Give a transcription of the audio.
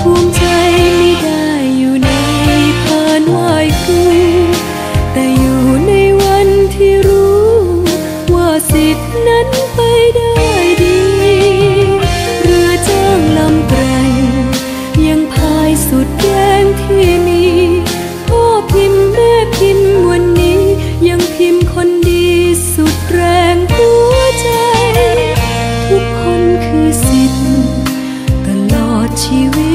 คว